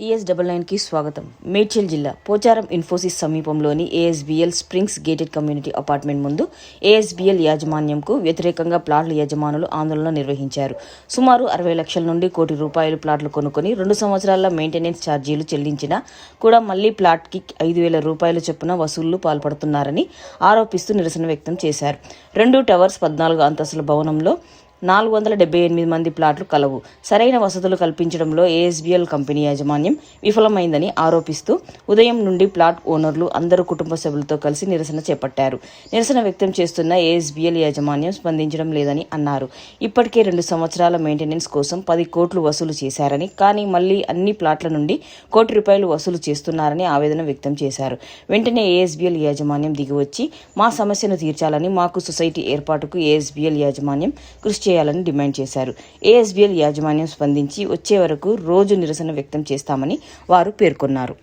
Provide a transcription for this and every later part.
TS double నైన్కి స్వాగతం. మేడ్చల్ జిల్లా పోచారం ఇన్ఫోసిస్ సమీపంలోని ASBL springs gated community apartment ముందు ఏఎస్బిఎల్ యాజమాన్యంకు వ్యతిరేకంగా ప్లాట్ల యజమానులు ఆందోళన నిర్వహించారు. సుమారు అరవై లక్షల నుండి కోటి రూపాయలు ప్లాట్లు కొనుక్కొని రెండు సంవత్సరాల మెయింటెనెన్స్ ఛార్జీలు చెల్లించినా కూడా మళ్ళీ ప్లాట్కి ఐదు వేల రూపాయల చొప్పున వసూళ్ళు పాల్పడుతున్నారని ఆరోపిస్తూ నిరసన వ్యక్తం చేశారు. రెండు టవర్స్ పద్నాలుగు అంతస్తుల భవనంలో నాలుగు వందల డెబ్బై ఎనిమిది మంది ప్లాట్లు కలవు. సరైన వసతులు కల్పించడంలో ఏఎస్బిఎల్ కంపెనీ యాజమాన్యం విఫలమైందని ఆరోపిస్తూ ఉదయం నుండి ప్లాట్ ఓనర్లు అందరూ కుటుంబ సభ్యులతో కలిసి నిరసన చేపట్టారు. నిరసన వ్యక్తం చేస్తున్న ఏఎస్బిఎల్ యాజమాన్యం స్పందించడం లేదని అన్నారు. ఇప్పటికే రెండు సంవత్సరాల మెయింటెనెన్స్ కోసం పది కోట్లు వసూలు చేశారని కానీ మళ్ళీ అన్ని ప్లాట్ల నుండి కోటి రూపాయలు వసూలు చేస్తున్నారని ఆవేదన వ్యక్తం చేశారు. వెంటనే ఏఎస్బిఎల్ యాజమాన్యం దిగివచ్చి మా సమస్యను తీర్చాలని మాకు సొసైటీ ఏర్పాటుకు ఏఎస్బిఎల్ యాజమాన్యం కృషి చేయాలని డిమాండ్ చేశారు. ఏఎస్బీఎల్ యాజమాన్యం స్పందించి వచ్చే వరకు రోజు నిరసన వ్యక్తం చేస్తామని వారు పేర్కొన్నారు.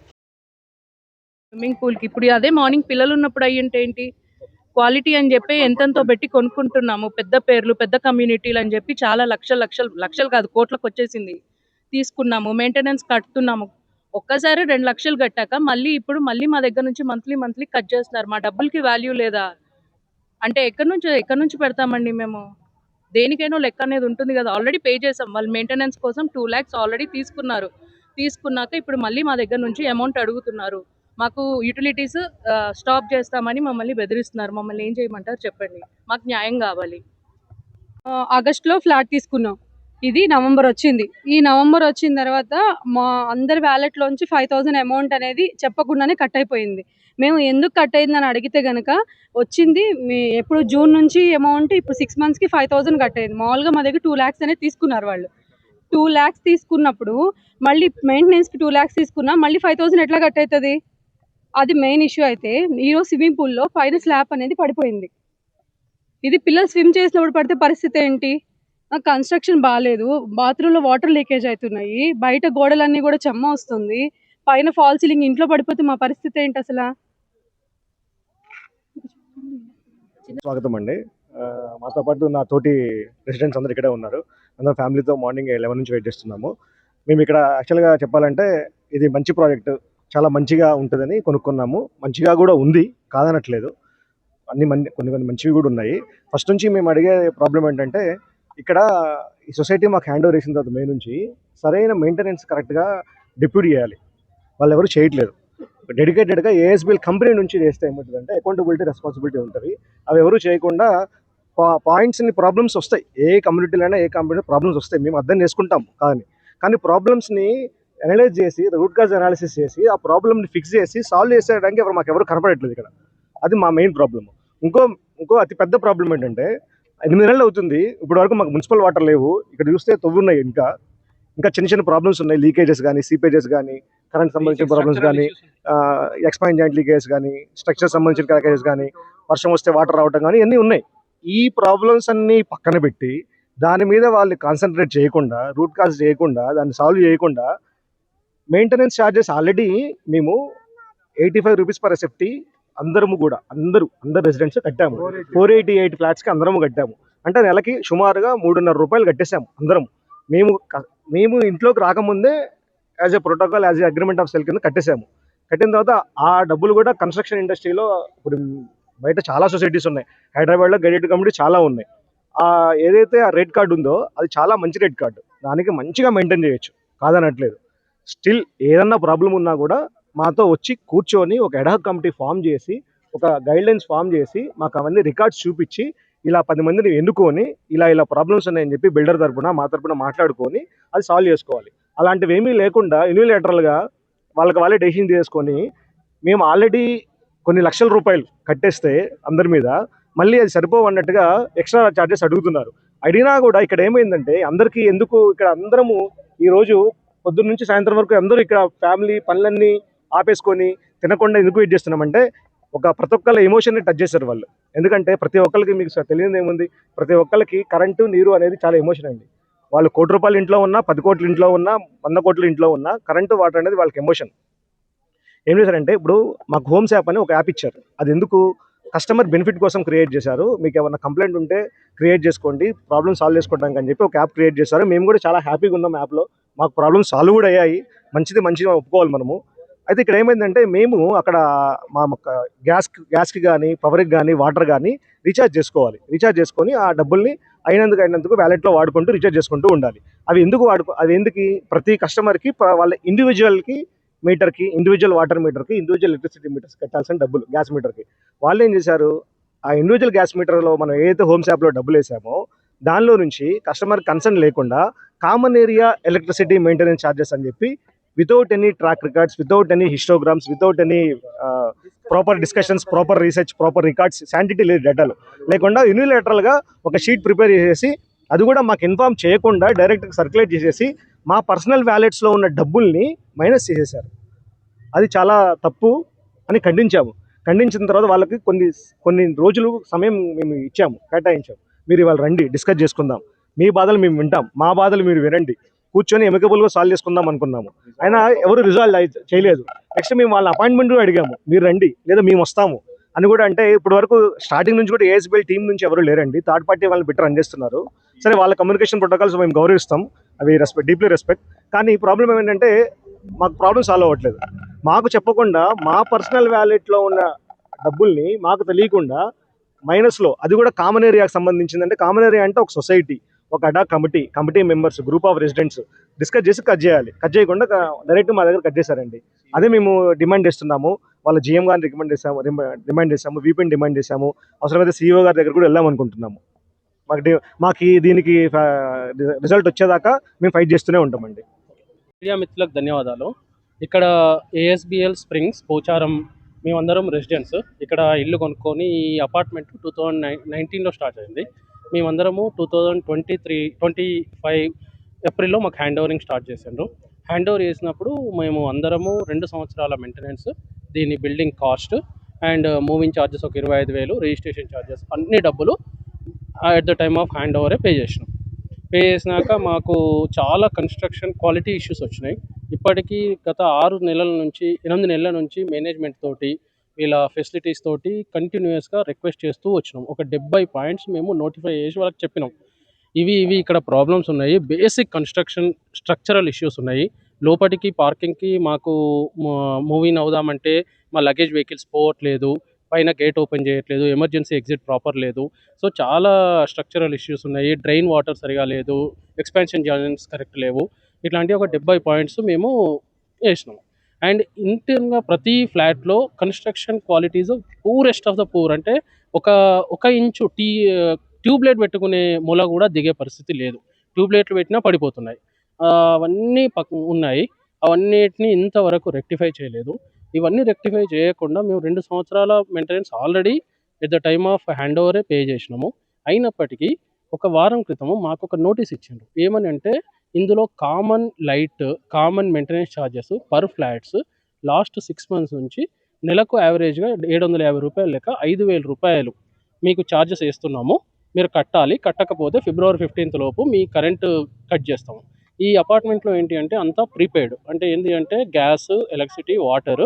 స్విమ్మింగ్ పూల్కి ఇప్పుడు అదే మార్నింగ్ పిల్లలు ఉన్నప్పుడు అయ్యింటే ఏంటి? క్వాలిటీ అని చెప్పి ఎంతెంతో పెట్టి కొనుక్కుంటున్నాము. పెద్ద పేర్లు పెద్ద కమ్యూనిటీలు అని చెప్పి చాలా లక్షలు లక్షలు లక్షలు కాదు కోట్లకు వచ్చేసింది. తీసుకున్నాము మెయింటెనెన్స్ కడుతున్నాము. ఒక్కసారి రెండు లక్షలు కట్టాక మళ్ళీ ఇప్పుడు మళ్ళీ మా దగ్గర నుంచి మంత్లీ మంత్లీ కట్ చేస్తున్నారు. మా డబ్బులకి వాల్యూ లేదా? అంటే ఎక్కడి నుంచి ఎక్కడి నుంచి పెడతామండి మేము? దేనికైనా లెక్క అనేది ఉంటుంది కదా. ఆల్రెడీ పే చేసాం. వాళ్ళు మెయింటెనెన్స్ కోసం టూ ల్యాక్స్ ఆల్రెడీ తీసుకున్నారు. తీసుకున్నాక ఇప్పుడు మళ్ళీ మా దగ్గర నుంచి అమౌంట్ అడుగుతున్నారు. మాకు యూటిలిటీస్ స్టాప్ చేస్తామని మమ్మల్ని బెదిరిస్తున్నారు. మమ్మల్ని ఏం చేయమంటారు చెప్పండి. మాకు న్యాయం కావాలి. ఆగస్ట్లో ఆగస్టులో ఫ్లాట్ తీసుకున్నాం. ఇది నవంబర్ వచ్చింది. ఈ నవంబర్ వచ్చిన తర్వాత మా అందరి వ్యాలెట్లోంచి ఫైవ్ థౌజండ్ అమౌంట్ అనేది చెప్పకుండానే కట్ అయిపోయింది. మేము ఎందుకు కట్ అయిందని అడిగితే కనుక వచ్చింది మీ ఎప్పుడు జూన్ నుంచి అమౌంట్ ఇప్పుడు సిక్స్ మంత్స్కి ఫైవ్ థౌసండ్ కట్ అయింది. మామూలుగా మా దగ్గర టూ ల్యాక్స్ అనేది తీసుకున్నారు వాళ్ళు. టూ ల్యాక్స్ తీసుకున్నప్పుడు మళ్ళీ మెయింటెనెన్స్కి టూ ల్యాక్స్ తీసుకున్నా మళ్ళీ ఫైవ్ థౌసండ్ ఎట్లా కట్ అవుతుంది అది మెయిన్ ఇష్యూ అయితే ఈరోజు స్విమ్మింగ్ పూల్లో పైన స్లాబ్ అనేది పడిపోయింది. ఇది పిల్లలు స్విమ్ చేసినప్పుడు పడితే పరిస్థితి ఏంటి? కన్స్ట్రక్షన్ బాగాలేదు బాత్రూంలో వాటర్ లీకేజ్ అవుతున్నాయి. బయట గోడలన్నీ కూడా చెమ్మ వస్తుంది. పైన ఫాల్ సీలింగ్ ఇంట్లో పడిపోతే మా పరిస్థితి ఏంటి అసలు? స్వాగతం అండి మాతో పాటు నా తోటి రెసిడెంట్స్ అందరు ఇక్కడే ఉన్నారు. అందరం ఫ్యామిలీతో మార్నింగ్ లెవెన్ నుంచి వెయిట్ చేస్తున్నాము. మేము ఇక్కడ యాక్చువల్గా చెప్పాలంటే ఇది మంచి ప్రాజెక్ట్. చాలా మంచిగా ఉంటుందని కొనుక్కున్నాము. మంచిగా కూడా ఉంది కాదనట్లేదు. అన్ని మంది కొన్ని కొన్ని మంచివి కూడా ఉన్నాయి. ఫస్ట్ నుంచి మేము అడిగే ప్రాబ్లం ఏంటంటే ఇక్కడ ఈ సొసైటీ మాకు హ్యాండ్ ఓవర్ చేసిన తర్వాత మే నుంచి సరైన మెయింటెనెన్స్ కరెక్ట్గా డిప్యూట్ చేయాలి. వాళ్ళు ఎవరు చేయట్లేదు. డెడికేటెడ్గా ఏఎస్బిఎల్ కంపెనీ నుంచి చేస్తే ఏమవుతుందంటే అకౌంటబిలిటీ రెస్పాన్సిబిలిటీ ఉంటుంది. అవి ఎవరు చేయకుండా పా- పాయింట్స్ని ప్రాబ్లమ్స్ వస్తాయి. ఏ కమ్యూనిటీలైనా ఏ కంపెనీ ప్రాబ్లమ్స్ వస్తాయి. మేము అర్థం చేసుకుంటాం కానీ. కానీ ప్రాబ్లమ్స్ని అనలైజ్ చేసి రూట్ కాజ్ అనాలిసిస్ చేసి ఆ ప్రాబ్లమ్ని ఫిక్స్ చేసి సాల్వ్ చేసేయడానికి ఎవరు మాకు ఎవరు కనపడట్లేదు ఇక్కడ. అది మా మెయిన్ ప్రాబ్లమ్ ఇంకో ఇంకో అతి పెద్ద ప్రాబ్లం ఏంటంటే ఎనిమిది నెలలు అవుతుంది. ఇప్పటి వరకు మాకు మున్సిపల్ వాటర్ లేవు. ఇక్కడ చూస్తే తవ్వున్నాయి ఇంకా. ఇంకా చిన్న చిన్న ప్రాబ్లమ్స్ ఉన్నాయి. లీకేజెస్ కానీ సీపేజెస్ కానీ కరెంట్ సంబంధించిన ప్రాబ్లమ్స్ కానీ ఎక్స్పాండ్ జాయింట్ లీకేజ్ కానీ స్ట్రక్చర్ సంబంధించిన క్రాకేజెస్ కానీ వర్షం వస్తే వాటర్ రావడం కానీ ఇవన్నీ ఉన్నాయి. ఈ ప్రాబ్లమ్స్ అన్నీ పక్కన పెట్టి దాని మీద వాళ్ళు కాన్సన్ట్రేట్ చేయకుండా రూట్ కాజ్ చేయకుండా దాన్ని సాల్వ్ చేయకుండా మెయింటెనెన్స్ ఛార్జెస్ ఆల్రెడీ మేము eighty five rupees per SFT అందరము కూడా అందరూ అందరు రెసిడెంట్స్ కట్టాము. ఫోర్ ఎయిటీ ఎయిట్ ఫ్లాట్స్కి అందరము కట్టాము. అంటే నెలకి సుమారుగా మూడున్నర రూపాయలు కట్టేసాము అందరం మేము మేము ఇంట్లోకి రాకముందే as a protocol as a agreement of sale కింద కట్టేసాము కట్టిన తర్వాత ఆ డబ్బులు కూడా కన్స్ట్రక్షన్ ఇండస్ట్రీలో ఇప్పుడు బయట చాలా సొసైటీస్ ఉన్నాయి. హైదరాబాద్లో గైడెడ్ కమిటీ చాలా ఉన్నాయి. ఆ ఏదైతే ఆ రెడ్ కార్డు ఉందో అది చాలా మంచి రెడ్ కార్డు దానికి మంచిగా మెయింటైన్ చేయొచ్చు. కాదనట్లేదు. స్టిల్ ఏదన్నా ప్రాబ్లం ఉన్నా కూడా మాతో వచ్చి కూర్చొని ఒక ఎడాక్ కమిటీ ఫామ్ చేసి ఒక గైడ్లైన్స్ ఫామ్ చేసి మాకు అవన్నీ రికార్డ్స్ చూపించి ఇలా పది మందిని ఎన్నుకొని ఇలా ఇలా ప్రాబ్లమ్స్ ఉన్నాయని చెప్పి బిల్డర్ తరపున మా తరపున మాట్లాడుకొని అది సాల్వ్ చేసుకోవాలి. అలాంటివి ఏమీ లేకుండా యూనిలేటరల్గా వాళ్ళకి వాళ్ళే డెసిషన్ తీసుకొని మేము ఆల్రెడీ కొన్ని లక్షల రూపాయలు కట్టేస్తే అందరి మీద మళ్ళీ అది సరిపోవన్నట్టుగా ఎక్స్ట్రా ఛార్జెస్ అడుగుతున్నారు. అడిగినా కూడా ఇక్కడ ఏమైందంటే అందరికీ ఎందుకు ఇక్కడ అందరము ఈరోజు పొద్దున్న నుంచి సాయంత్రం వరకు అందరూ ఇక్కడ ఫ్యామిలీ పనులన్నీ ఆపేసుకొని తినకుండా ఎందుకు వెయిట్ చేస్తున్నామంటే ఒక ప్రతి ఒక్కళ్ళ ఎమోషన్ని టచ్ చేశారు వాళ్ళు. ఎందుకంటే ప్రతి ఒక్కరికి మీకు తెలియదు ఏముంది ప్రతి ఒక్కరికి కరెంటు నీరు అనేది చాలా ఎమోషన్ అండి. వాళ్ళు కోటి రూపాయలు ఇంట్లో ఉన్నా పది కోట్లు ఇంట్లో ఉన్నా వంద కోట్లు ఇంట్లో ఉన్నా కరెంటు వాటర్ అనేది వాళ్ళకి ఎమోషన్ ఏం చేశారంటే ఇప్పుడు మాకు హోమ్స్ యాప్ అని ఒక యాప్ ఇచ్చారు. అది ఎందుకు? కస్టమర్ బెనిఫిట్ కోసం క్రియేట్ చేశారు. మీకు ఏమైనా కంప్లైంట్ ఉంటే క్రియేట్ చేసుకోండి ప్రాబ్లమ్ సాల్వ్ చేసుకోవడానికి అని చెప్పి ఒక యాప్ క్రియేట్ చేశారు. మేము కూడా చాలా హ్యాపీగా ఉన్నాం యాప్లో మాకు ప్రాబ్లమ్స్ సాల్వ్ కూడా అయ్యాయి. మంచిది మంచిగా ఒప్పుకోవాలి మనము. అయితే ఇక్కడ ఏమైందంటే మేము అక్కడ మా గ్యాస్ గ్యాస్కి కానీ పవర్కి కానీ వాటర్ కానీ రీఛార్జ్ చేసుకోవాలి. రీఛార్జ్ చేసుకొని ఆ డబ్బుల్ని అయినందుకు అయినందుకు వ్యాలెట్లో వాడుకుంటూ రీఛార్జ్ చేసుకుంటూ ఉండాలి. అవి ఎందుకు వాడుకో అవి ఎందుకు ప్రతి కస్టమర్కి వాళ్ళ ఇండివిజువల్కి మీటర్కి ఇండివిజువల్ వాటర్ మీటర్కి ఇండివిజువల్ ఎలక్ట్రిసిటీ మీటర్స్ కట్టాల్సిన డబ్బులు గ్యాస్ మీటర్కి. వాళ్ళు ఏం చేశారు? ఆ ఇండివిజువల్ గ్యాస్ మీటర్లో మనం ఏదైతే హోమ్ షాప్లో డబ్బులు వేసామో దానిలో నుంచి కస్టమర్ కన్సర్న్ లేకుండా common area electricity maintenance charges అని చెప్పి without any track records without any histograms without any proper discussions proper research proper records sanctity లేదు డేటాలు లేకుండా యూనిలేటరల్గా ఒక షీట్ ప్రిపేర్ చేసేసి అది కూడా మాకు ఇన్ఫామ్ చేయకుండా డైరెక్ట్ సర్క్యులేట్ చేసేసి మా పర్సనల్ వ్యాలెట్స్లో ఉన్న డబ్బుల్ని మైనస్ చేసేసారు. అది చాలా తప్పు అని ఖండించాము. ఖండించిన తర్వాత వాళ్ళకి కొన్ని కొన్ని రోజులు సమయం మేము ఇచ్చాము కేటాయించాము. మీరు ఇవాళ రండి డిస్కస్ చేసుకుందాం. మీ బాధలు మేము వింటాం. మా బాధలు మీరు వినండి. కూర్చొని ఎమికబుల్గా సాల్వ్ చేసుకుందాం అనుకున్నాము. అయినా ఎవరు రిజాల్వ్ అయి చేయలేదు. నెక్స్ట్ మేము వాళ్ళ అపాయింట్మెంట్ కూడా అడిగాము. మీరు రండి లేదా మేము వస్తాము. అని కూడా అంటే ఇప్పటి వరకు స్టార్టింగ్ నుంచి కూడా ఏఎస్బిఎల్ టీం నుంచి ఎవరు లేరండి. థర్డ్ పార్టీ వాళ్ళని పెట్టి రన్ చేస్తున్నారు. సరే వాళ్ళ కమ్యూనికేషన్ ప్రోటోకాల్స్ మేము గౌరవిస్తాం. అవి రెస్పెక్ట్ డీప్లీ రెస్పెక్ట్ కానీ ప్రాబ్లం ఏంటంటే మాకు ప్రాబ్లం సాల్వ్ అవ్వట్లేదు. మాకు చెప్పకుండా మా పర్సనల్ వ్యాలెట్లో ఉన్న డబ్బుల్ని మాకు తెలియకుండా మైనస్లో అది కూడా కామన్ ఏరియాకి సంబంధించిందంటే కామన్ ఏరియా అంటే ఒక సొసైటీ ఒక అడా committee committee members group of residents discuss చేసి కట్ చేయాలి. కట్ చేయకుండా డైరెక్ట్ మా దగ్గర కట్ చేశారండి. అదే మేము డిమాండ్ చేస్తున్నాము. వాళ్ళ జిఎం గారిని రికమెండ్ చేసాము డిమాండ్ చేసాము వీపీని డిమాండ్ చేసాము అవసరమైతే సీఈఓ గారి దగ్గర కూడా వెళ్దాం అనుకుంటున్నాము. మాకు మాకు దీనికి రిజల్ట్ వచ్చేదాకా మేము ఫైట్ చేస్తూనే ఉంటామండి. మీడియా మిత్రులకు ధన్యవాదాలు. ఇక్కడ ఏఎస్బిఎల్ స్ప్రింగ్స్ పోచారం మేమందరం రెసిడెంట్స్ ఇక్కడ ఇల్లు కొనుక్కొని ఈ అపార్ట్మెంట్ టూ థౌజండ్ నైన్ నైన్టీన్లో స్టార్ట్ అయింది. మేమందరము two thousand twenty three twenty five ఏప్రిల్లో మాకు హ్యాండ్ ఓవరింగ్ స్టార్ట్ చేసిండ్రు. హ్యాండ్ ఓవర్ చేసినప్పుడు మేము అందరము రెండు సంవత్సరాల మెయింటెనెన్స్ దీని building cost and moving charges ఒక ఇరవై ఐదు వేలు రిజిస్ట్రేషన్ ఛార్జెస్ అన్ని డబ్బులు at the time of hand ఓవరే pay చేసినాం. పే చేసినాక మాకు చాలా కన్స్ట్రక్షన్ క్వాలిటీ ఇష్యూస్ వచ్చినాయి. ఇప్పటికీ గత ఆరు నెలల నుంచి ఎనిమిది నెలల నుంచి మేనేజ్మెంట్ తోటి వీళ్ళ ఫెసిలిటీస్ తోటి కంటిన్యూస్గా రిక్వెస్ట్ చేస్తూ వచ్చినాం. ఒక డెబ్బై పాయింట్స్ మేము నోటిఫై చేసి వాళ్ళకి చెప్పినాం. ఇవి ఇవి ఇక్కడ ప్రాబ్లమ్స్ ఉన్నాయి. బేసిక్ కన్స్ట్రక్షన్ స్ట్రక్చరల్ ఇష్యూస్ ఉన్నాయి. లోపటికి పార్కింగ్కి మాకు మూవీని అవుదామంటే మా లగేజ్ వెహికల్స్ పోవట్లేదు. పైన గేట్ ఓపెన్ చేయట్లేదు. ఎమర్జెన్సీ ఎగ్జిట్ ప్రాపర్ లేదు. సో చాలా స్ట్రక్చరల్ ఇష్యూస్ ఉన్నాయి. డ్రైన్ వాటర్ సరిగా లేదు. ఎక్స్పాన్షన్ జాయిన్స్ కరెక్ట్ లేవు. ఇట్లాంటి ఒక డెబ్బై పాయింట్స్ మేము వేసినాం అండ్ ఇంటర్గా ప్రతి ఫ్లాట్లో construction qualities purest of the poor అంటే ఒక ఒక ఇంచు టీ ట్యూబ్లైట్ పెట్టుకునే మూల కూడా దిగే పరిస్థితి లేదు. ట్యూబ్లైట్లు పెట్టినా పడిపోతున్నాయి. అవన్నీ పక్ ఉన్నాయి. అవన్నిటిని ఇంతవరకు రెక్టిఫై చేయలేదు. ఇవన్నీ రెక్టిఫై చేయకుండా మేము రెండు సంవత్సరాల maintenance already at the time of hand ఓవరే pay చేసినాము. అయినప్పటికీ ఒక వారం క్రితము మాకు ఒక నోటీస్ ఇచ్చిండ్రు. ఏమని అంటే ఇందులో common light common maintenance charges per flats last six months నుంచి నెలకు యావరేజ్గా ఏడు వందల యాభై రూపాయలు లెక్క ఐదు వేల రూపాయలు మీకు ఛార్జెస్ వేస్తున్నాము. మీరు కట్టాలి. కట్టకపోతే ఫిబ్రవరి ఫిఫ్టీన్త్ లోపు మీ కరెంటు కట్ చేస్తాము. ఈ అపార్ట్మెంట్లో ఏంటి అంటే అంతా ప్రీపెయిడ్ అంటే ఏంటి అంటే గ్యాస్ ఎలక్ట్రిసిటీ వాటర్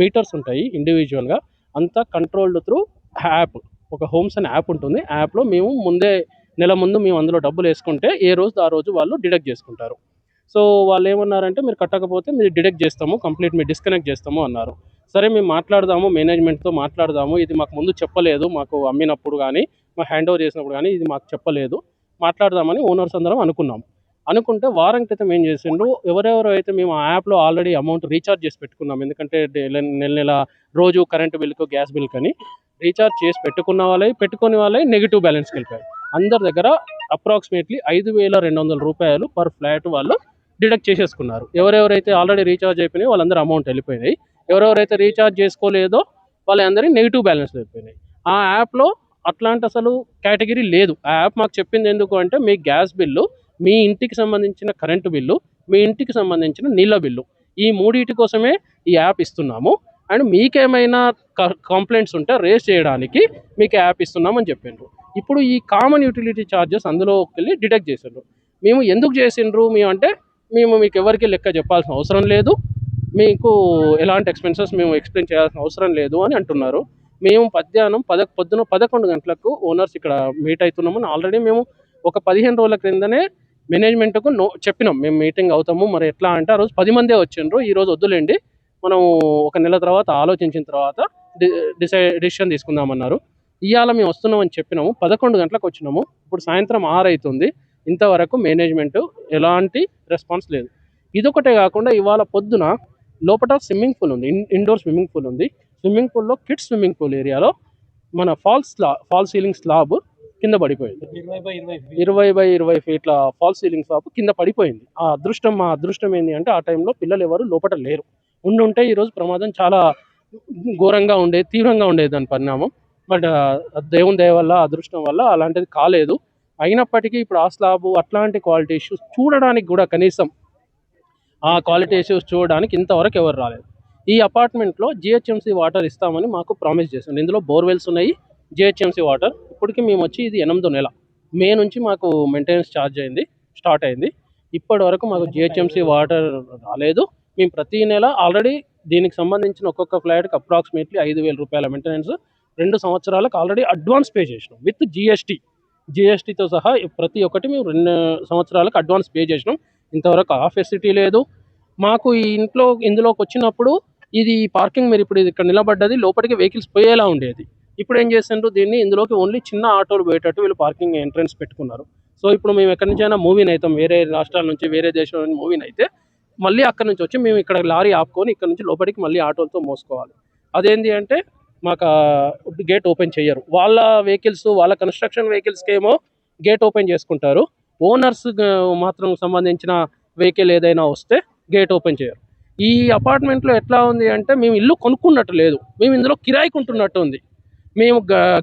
మీటర్స్ ఉంటాయి ఇండివిజువల్గా అంతా కంట్రోల్డ్ త్రూ యాప్ ఒక హోమ్స్ అనే యాప్ ఉంటుంది. యాప్లో మేము ముందే నెల ముందు మేము అందులో డబ్బులు వేసుకుంటే ఏ రోజు ఆ రోజు వాళ్ళు డిడక్ట్ చేసుకుంటారు. సో వాళ్ళు ఏమన్నారంటే మీరు కట్టకపోతే మీరు డిడక్ట్ చేస్తాము కంప్లీట్ మీరు డిస్కనెక్ట్ చేస్తాము అన్నారు. సరే మేము మాట్లాడదాము మేనేజ్మెంట్తో మాట్లాడదాము ఇది మాకు ముందు చెప్పలేదు మాకు అమ్మినప్పుడు కానీ మా హ్యాండ్ ఓవర్ చేసినప్పుడు కానీ ఇది మాకు చెప్పలేదు మాట్లాడదామని ఓనర్స్ అందరం అనుకున్నాం. అనుకుంటే వారం క్రితం ఏం చేసిండ్రు ఎవరెవరు అయితే మేము ఆ యాప్లో ఆల్రెడీ అమౌంట్ రీఛార్జ్ చేసి పెట్టుకున్నాం ఎందుకంటే నెల నెల రోజు కరెంటు బిల్కు గ్యాస్ బిల్ అని రీఛార్జ్ చేసి పెట్టుకున్న వాళ్ళే పెట్టుకునే వాళ్ళే నెగిటివ్ బ్యాలెన్స్కి వెళ్ళిపోయాయి. అందరి దగ్గర అప్రాక్సిమేట్లీ ఐదు వేల రెండు వందల రూపాయలు పర్ ఫ్లాట్ వాళ్ళు డిడక్ట్ చేసేసుకున్నారు. ఎవరెవరైతే ఆల్రెడీ రీఛార్జ్ అయిపోయినాయి వాళ్ళందరూ అమౌంట్ వెళ్ళిపోయినాయి. ఎవరెవరైతే రీఛార్జ్ చేసుకోలేదో వాళ్ళందరి నెగిటివ్ బ్యాలెన్స్ వెళ్ళిపోయినాయి. ఆ యాప్లో అట్లాంటి అసలు కేటగిరీ లేదు. ఆ యాప్ మాకు చెప్పింది ఎందుకు అంటే మీ గ్యాస్ బిల్లు మీ ఇంటికి సంబంధించిన కరెంటు బిల్లు మీ ఇంటికి సంబంధించిన నీళ్ళ బిల్లు ఈ మూడింటి కోసమే ఈ యాప్ ఇస్తున్నాము. అండ్ మీకేమైనా కంప్లైంట్స్ ఉంటే రేస్ చేయడానికి మీకు యాప్ ఇస్తున్నామని చెప్పిండ్రు. ఇప్పుడు ఈ కామన్ యూటిలిటీ ఛార్జెస్ అందులో వెళ్ళి డిటెక్ట్ చేసిండ్రు. మేము ఎందుకు చేసిండ్రు? మేము అంటే మేము మీకు ఎవరికి లెక్క చెప్పాల్సిన అవసరం లేదు. మీకు ఎలాంటి ఎక్స్పెన్సెస్ మేము ఎక్స్ప్లెయిన్ చేయాల్సిన అవసరం లేదు అని అంటున్నారు. మేము మధ్యాహ్నం పద పొద్దున పదకొండు గంటలకు ఓనర్స్ ఇక్కడ మీట్ అవుతున్నామని ఆల్రెడీ మేము ఒక పదిహేను రోజుల క్రిందనే మేనేజ్మెంట్కు నో చెప్పినాం. మేము మీటింగ్ అవుతాము. మరి ఎట్లా అంటే ఆ రోజు పది మందే వచ్చిండ్రు. ఈ రోజు వద్దులేండి. మనం ఒక నెల తర్వాత ఆలోచించిన తర్వాత డిసైడ్ డిసిషన్ తీసుకుందామన్నారు. ఇవాళ మేము వస్తున్నామని చెప్పినాము. పదకొండు గంటలకు వచ్చినాము. ఇప్పుడు సాయంత్రం ఆరు అవుతుంది ఇంతవరకు మేనేజ్మెంట్ ఎలాంటి రెస్పాన్స్ లేదు. ఇదొకటే కాకుండా ఇవాళ పొద్దున లోపల స్విమ్మింగ్ పూల్ ఉంది. ఇన్ ఇండోర్ స్విమ్మింగ్ పూల్ ఉంది. స్విమ్మింగ్ పూల్లో కిడ్స్ స్విమ్మింగ్ పూల్ ఏరియాలో మన ఫాల్స్ స్లా ఫాల్ సీలింగ్ స్లాబ్ కింద పడిపోయింది. ఇరవై బై ఇరవై ఫీట్ల ఫాల్ సీలింగ్ స్లాబ్ కింద పడిపోయింది. ఆ అదృష్టం మా అదృష్టం ఏంటి అంటే ఆ టైంలో పిల్లలు ఎవరు లోపల లేరు. ఉండి ఉంటే ఈరోజు ప్రమాదం చాలా ఘోరంగా ఉండేది తీవ్రంగా ఉండేది దాని పరిణామం. బట్ దేవుని దయ వల్ల అదృష్టం వల్ల అలాంటిది కాలేదు. అయినప్పటికీ ఇప్పుడు ఆ స్లాబ్ అట్లాంటి క్వాలిటీ ఇష్యూస్ చూడడానికి కూడా కనీసం ఆ క్వాలిటీ ఇష్యూస్ చూడడానికి ఇంతవరకు ఎవరు రాలేదు. ఈ అపార్ట్మెంట్లో జిహెచ్ఎంసీ వాటర్ ఇస్తామని మాకు ప్రామిస్ చేసింది ఇందులో బోర్వెల్స్ ఉన్నాయి జిహెచ్ఎంసీ వాటర్. ఇప్పటికి మేము వచ్చి ఇది ఎనిమిదో నెల. మే నుంచి మాకు మెయింటెనెన్స్ ఛార్జ్ అయింది స్టార్ట్ అయింది. ఇప్పటి వరకు మాకు జిహెచ్ఎంసీ వాటర్ రాలేదు. మేము ప్రతి నెల ఆల్రెడీ దీనికి సంబంధించిన ఒక్కొక్క ఫ్లాట్కి అప్రాక్సిమేట్లీ ఐదు వేల రూపాయల మెయింటెనెన్స్ రెండు సంవత్సరాలకు ఆల్రెడీ అడ్వాన్స్ పే చేసినాం విత్ జిఎస్టీ జిఎస్టీతో సహా ప్రతి ఒక్కటి మేము రెండు సంవత్సరాలకు అడ్వాన్స్ పే చేసినాం. ఇంతవరకు ఆ ఫెసిలిటీ లేదు. మాకు ఈ ఇంట్లో ఇందులోకి వచ్చినప్పుడు ఇది పార్కింగ్ మీరు ఇప్పుడు ఇది ఇక్కడ నిలబడ్డది లోపలికి వెహికల్స్ పోయేలా ఉండేది. ఇప్పుడు ఏం చేసిండ్రు దీన్ని ఇందులోకి ఓన్లీ చిన్న ఆటోలు పోయేటట్టు వీళ్ళు పార్కింగ్ ఎంట్రన్స్ పెట్టుకున్నారు. సో ఇప్పుడు మేము ఎక్కడి నుంచైనా మూవీని అవుతాం వేరే రాష్ట్రాల నుంచి వేరే దేశం నుంచి మూవీని అయితే మళ్ళీ అక్కడ నుంచి వచ్చి మేము ఇక్కడ లారీ ఆపుకొని ఇక్కడ నుంచి లోపలికి మళ్ళీ ఆటోలతో మోసుకోవాలి. అదేంటి అంటే మాకు గేట్ ఓపెన్ చేయరు. వాళ్ళ వెహికల్స్ వాళ్ళ కన్స్ట్రక్షన్ వెహికల్స్కి ఏమో గేట్ ఓపెన్ చేసుకుంటారు. ఓనర్స్ మాత్రం సంబంధించిన వెహికల్ ఏదైనా వస్తే గేట్ ఓపెన్ చేయరు. ఈ అపార్ట్మెంట్లో ఎట్లా ఉంది అంటే మేము ఇల్లు కొనుక్కున్నట్టు లేదు. మేము ఇందులో కిరాయికి ఉంటున్నట్టు ఉంది. మేము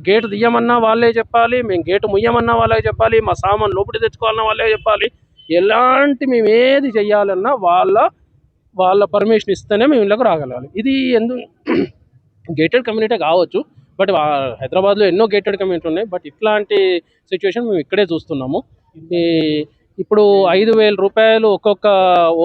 గేట్ తీయమన్నా వాళ్ళే చెప్పాలి మేము గేట్ ముయ్యమన్నా వాళ్ళే చెప్పాలి మా సామాన్ లోపలి తెచ్చుకోవాలన్నా వాళ్ళే చెప్పాలి ఎలాంటి మేము ఏది చేయాలన్నా వాళ్ళ వాళ్ళ పర్మిషన్ ఇస్తేనే మేము ఇళ్ళకు రాగలగాలి. ఇది ఎందుకు గేటెడ్ కమ్యూనిటీ కావచ్చు బట్ హైదరాబాద్లో ఎన్నో గేటెడ్ కమ్యూనిటీ ఉన్నాయి బట్ ఇట్లాంటి సిచ్యువేషన్ మేము ఇక్కడే చూస్తున్నాము. ఇప్పుడు ఐదు వేల రూపాయలు ఒక్కొక్క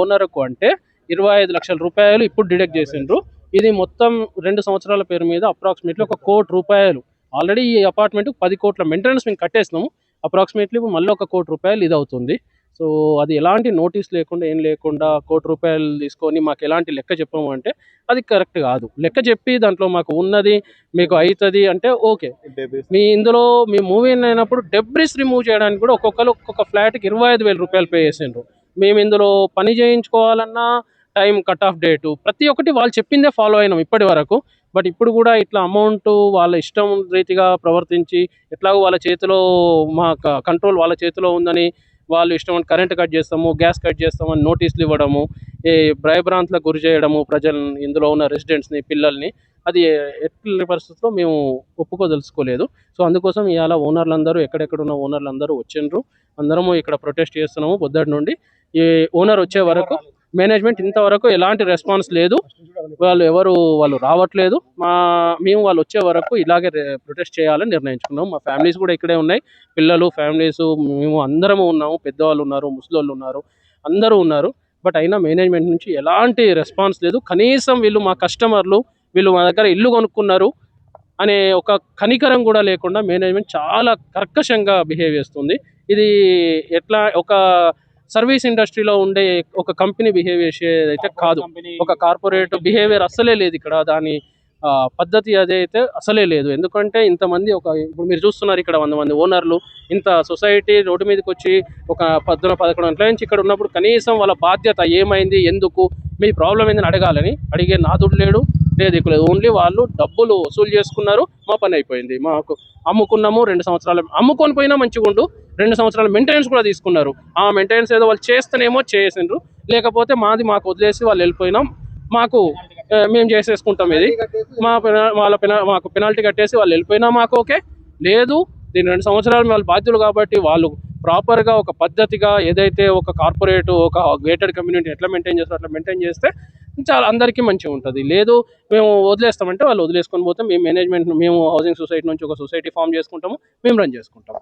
ఓనర్కు అంటే ఇరవై ఐదు లక్షల రూపాయలు ఇప్పుడు డిడక్ట్ చేసిండ్రు. ఇది మొత్తం రెండు సంవత్సరాల పేరు మీద అప్రాక్సిమేట్లీ ఒక కోటి రూపాయలు. ఆల్రెడీ ఈ అపార్ట్మెంట్ పది కోట్ల మెయింటెనెన్స్ మేము కట్టేసినాము. అప్రాక్సిమేట్లీ మళ్ళీ ఒక కోటి రూపాయలు ఇది అవుతుంది. సో అది ఎలాంటి నోటీస్ లేకుండా ఏం లేకుండా కోటి రూపాయలు తీసుకొని మాకు ఎలాంటి లెక్క చెప్పము అంటే అది కరెక్ట్ కాదు. లెక్క చెప్పి దాంట్లో మాకు ఉన్నది మీకు అవుతుంది అంటే ఓకే. మీ ఇందులో మీ మూవీ అయినప్పుడు డెబ్రిస్ రిమూవ్ చేయడానికి కూడా ఒక్కొక్కరు ఒక్కొక్క ఫ్లాట్కి ఇరవై ఐదు వేల రూపాయలు పే చేసిండ్రు. మేము ఇందులో పని చేయించుకోవాలన్నా టైం కట్ ఆఫ్ డేటు. ప్రతి ఒక్కటి వాళ్ళు చెప్పిందే ఫాలో అయినాం ఇప్పటి వరకు. బట్ ఇప్పుడు కూడా ఇట్లా అమౌంట్ వాళ్ళ ఇష్టం రీతిగా ప్రవర్తించి ఎట్లాగో వాళ్ళ చేతిలో మా కంట్రోల్ వాళ్ళ చేతిలో ఉందని వాళ్ళు ఇష్టం కరెంట్ కట్ చేస్తాము గ్యాస్ కట్ చేస్తామని నోటీసులు ఇవ్వడము ఈ భయభ్రాంతులకు గురి చేయడము ప్రజలను ఇందులో ఉన్న రెసిడెంట్స్ని పిల్లల్ని అది ఎట్టి పరిస్థితుల్లో మేము ఒప్పుకోదలుచుకోలేదు. సో అందుకోసం ఇవాళ ఓనర్లందరూ ఎక్కడెక్కడ ఉన్న ఓనర్లందరూ వచ్చిండ్రు. అందరము ఇక్కడ ప్రొటెస్ట్ చేస్తున్నాము పొద్దుటి నుండి. ఈ ఓనర్ వచ్చే వరకు మేనేజ్మెంట్ ఇంతవరకు ఎలాంటి రెస్పాన్స్ లేదు. వాళ్ళు ఎవరు వాళ్ళు రావట్లేదు. మా మేము వాళ్ళు వచ్చే వరకు ఇలాగే ప్రొటెస్ట్ చేయాలని నిర్ణయించుకున్నాం. మా ఫ్యామిలీస్ కూడా ఇక్కడే ఉన్నాయి. పిల్లలు ఫ్యామిలీస్ మేము అందరము ఉన్నాము. పెద్దవాళ్ళు ఉన్నారు ముసలోళ్ళు ఉన్నారు అందరూ ఉన్నారు. బట్ అయినా మేనేజ్మెంట్ నుంచి ఎలాంటి రెస్పాన్స్ లేదు. కనీసం వీళ్ళు మా కస్టమర్లు వీళ్ళు మా దగ్గర ఇల్లు కొనుక్కున్నారు అనే ఒక కనికరం కూడా లేకుండా మేనేజ్మెంట్ చాలా కర్కశంగా బిహేవ్ చేస్తుంది. ఇది ఎట్లా ఒక సర్వీస్ ఇండస్ట్రీలో ఉండే ఒక కంపెనీ బిహేవ్ చేసేదైతే కాదు. ఒక కార్పొరేట్ బిహేవియర్ అస్సలే లేదు ఇక్కడ. దాని పద్ధతి అదైతే అసలే లేదు. ఎందుకంటే ఇంతమంది ఒక ఇప్పుడు మీరు చూస్తున్నారు ఇక్కడ వంద మంది ఓనర్లు. ఇంత సొసైటీ రోడ్డు మీదకి వచ్చి ఒక పద్దున పదకొండు గంటల నుంచి ఇక్కడ ఉన్నప్పుడు కనీసం వాళ్ళ బాధ్యత ఏమైంది ఎందుకు మీ ప్రాబ్లం ఏందని అడగాలని అడిగే నాదుడు లేడు. లేదు ఇక్కడ ఓన్లీ వాళ్ళు డబ్బులు వసూలు చేసుకున్నారు మా పని అయిపోయింది. మాకు అమ్ముకున్నాము రెండు సంవత్సరాలు అమ్ముకొని పోయినా మంచిగా ఉండు రెండు సంవత్సరాల మెయింటెనెన్స్ కూడా తీసుకున్నారు. ఆ మెయింటెనెన్స్ ఏదో వాళ్ళు చేస్తేనేమో చేసిండ్రు. లేకపోతే మాది మాకు వదిలేసి వాళ్ళు వెళ్ళిపోయినాం. మాకు మేము చేసేసుకుంటాం ఇది. మా పెన- వాళ్ళ పెన మాకు పెనాల్టీ కట్టేసి వాళ్ళు వెళ్ళిపోయినా మాకు ఓకే. లేదు దీని రెండు సంవత్సరాలు వాళ్ళు బాధ్యులు కాబట్టి వాళ్ళు ప్రాపర్గా ఒక పద్ధతిగా ఏదైతే ఒక కార్పొరేట్ ఒక గేటెడ్ కమ్యూనిటీ ఎట్లా మెయింటైన్ చేస్తారో అట్లా మెయింటైన్ చేస్తే చాలా అందరికీ మంచిగా ఉంటుంది. లేదు మేము వదిలేస్తామంటే వాళ్ళు వదిలేసుకొని పోతే మేము మేనేజ్మెంట్ మేము హౌసింగ్ సొసైటీ నుంచి ఒక సొసైటీ ఫామ్ చేసుకుంటాము మేము రన్ చేసుకుంటాము.